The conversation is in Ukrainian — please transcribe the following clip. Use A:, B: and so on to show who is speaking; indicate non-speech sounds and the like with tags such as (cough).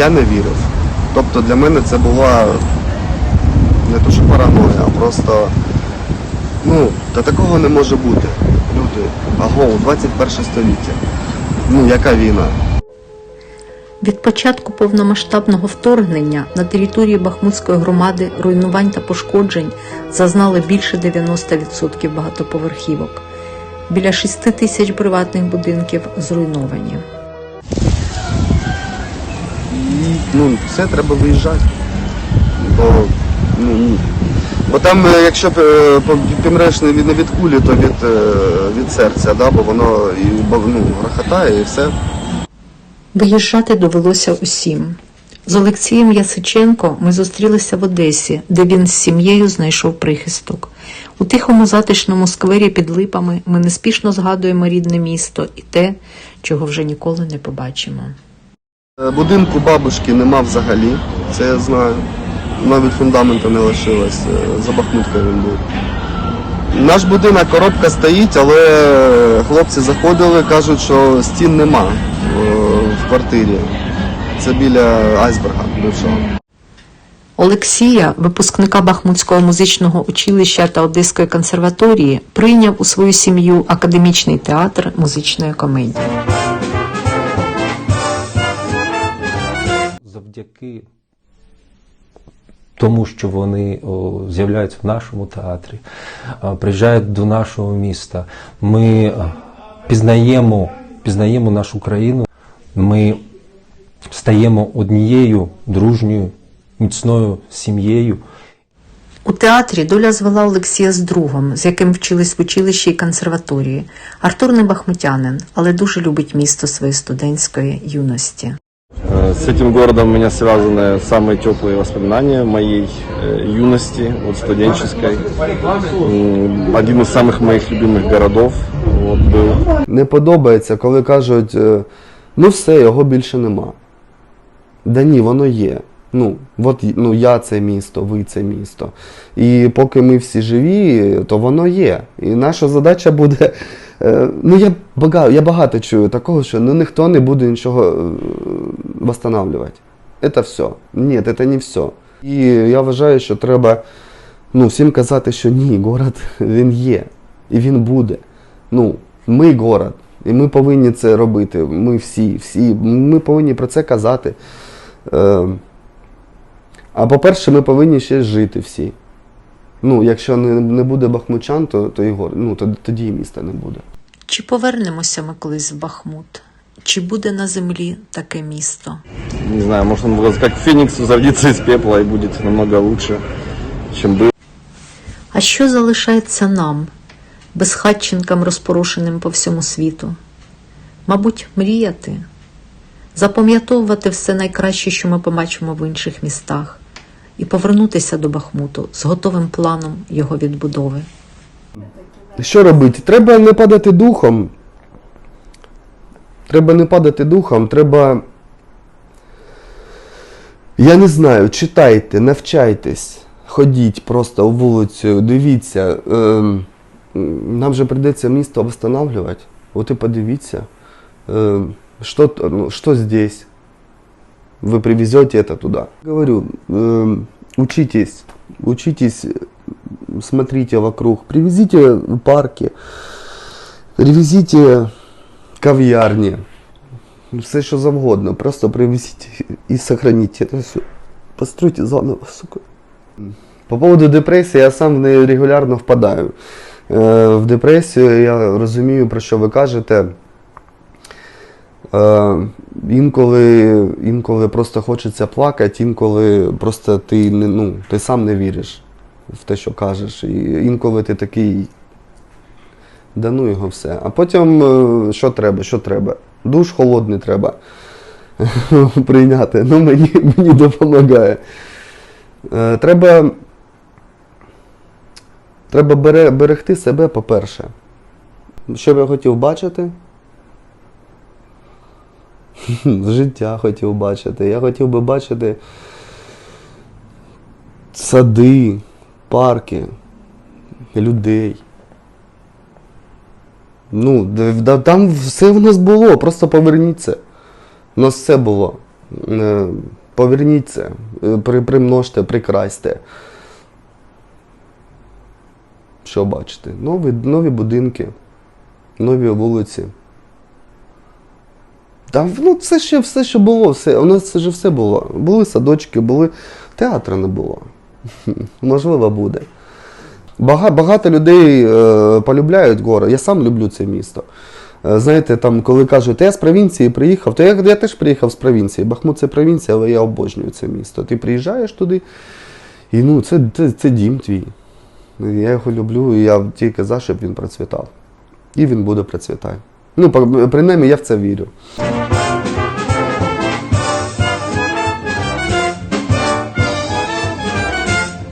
A: я не вірив. Тобто для мене це була не то, що параноя, а просто ну, та такого не може бути. Люди, аго, 21 століття. Ну, яка війна?
B: Від початку повномасштабного вторгнення на території Бахмутської громади руйнувань та пошкоджень зазнали більше 90% багатоповерхівок. Біля 6 тисяч приватних будинків зруйновані.
A: Ну, все, треба виїжджати. Бо, ну, ні. Бо там, е, якщо е, по- помреш не від, не від кулі, то від, е, від серця, да? бо воно і ну, грохотає і все.
B: Виїжджати довелося усім. З Олексієм Ясиченко ми зустрілися в Одесі, де він з сім'єю знайшов прихисток. У тихому затишному сквері під липами ми неспішно згадуємо рідне місто і те, чого вже ніколи не побачимо.
A: Е, Будинку бабушки нема взагалі, це я знаю. Навіть фундаменту не лишилось, е, за Бахмуткою він був. Наш будинок, коробка стоїть, але хлопці заходили, кажуть, що стін нема е, в квартирі. Це біля айсберга бившого.
B: Олексія, випускника Бахмутського музичного училища та Одеської консерваторії, прийняв у свою сім'ю академічний театр музичної комедії.
C: Завдяки тому, що вони з'являються в нашому театрі, приїжджають до нашого міста. Ми пізнаємо, пізнаємо нашу країну, ми стаємо однією дружньою, міцною сім'єю.
B: У театрі доля звела Олексія з другом, з яким вчились в училищі і консерваторії. Артур не бахмутянин, але дуже любить місто своєї студентської юності.
D: Э, С этим городом у меня связаны самые теплые воспоминания моей э, юности, вот студенческой. М, Один из самых моих любимых городов вот, был.
A: Не подобається, коли кажуть, е, ну все, його більше нема. Да ні, воно є. Ну, от ну, я це місто, ви це місто. І поки ми всі живі, то воно є. І наша задача буде. е, Ну, я багато, я багато чую такого, що ну, ніхто не буде нічого е, восстанавливати. Це все. Ні, це не все. І я вважаю, що треба ну, всім казати, що ні, город (laughs) він є. І він буде. Ну, ми город. І ми повинні це робити. Ми всі, всі. Ми повинні про це казати. Е, а по-перше, ми повинні ще жити всі. Ну, якщо не, не буде бахмучан, то, то і гор, ну, то, тоді і міста не буде.
B: Чи повернемося ми колись в Бахмут? Чи буде на землі таке місто?
D: Не знаю, может он вот как феникс возродится пепла и будет намного лучше, чем был.
B: А що залишається нам, безхатченкам, розпорошеним по всьому світу? Мабуть, мріяти, запам'ятовувати все найкраще, що ми побачимо в інших містах, і повернутися до Бахмуту з готовим планом його відбудови.
A: Що робити? Треба не падати духом. Треба не падати духом, треба. Я не знаю, читайте, навчайтесь, ходіть просто вулицю, дивіться. Ем, нам же прийдеться місто встановлювати. От і подивіться, ем, що, ну, що здесь Вы привезете это туда. Говорю, ем, учитесь, учитесь смотрите вокруг, привезите парки, привезите кав'ярні, все що завгодно, просто привезите і сохраните это все. Постройте заново, сука. По поводу депресії, я сам в неї регулярно впадаю. Е, в депресію я розумію, про що ви кажете. Е, інколи, інколи просто хочеться плакати, інколи просто ти, ну, ти сам не віриш в те, що кажеш. І інколи ти такий. Да ну його все. А потім е, що треба, що треба? Душ холодний треба (laughs) прийняти. Ну, мені, мені допомагає. Е, Треба. Треба берегти себе, по-перше. Що б я хотів бачити? (laughs) Життя хотів бачити. Я хотів би бачити сади, парки, людей. Ну, там все в нас було, просто поверніться. У нас все було. Е, Поверніть це, е, при- примножте, прикрасьте. Що бачите? Нові, нові будинки, нові вулиці. Та ну, все, ще, все, що було, все, у нас це ж все було. Були садочки, були. Театру не було. (laughs) Можливо, буде. Бага, багато людей е, полюбляють гори. Я сам люблю це місто. Е, знаєте, там, коли кажуть, я з провінції приїхав, то я, я теж приїхав з провінції. Бахмут це провінція, але я обожнюю це місто. Ти приїжджаєш туди, і ну, це, це, це дім твій. Я його люблю, і я тільки за, щоб він процвітав. І він буде процвітати. Ну, принаймні, я в це вірю.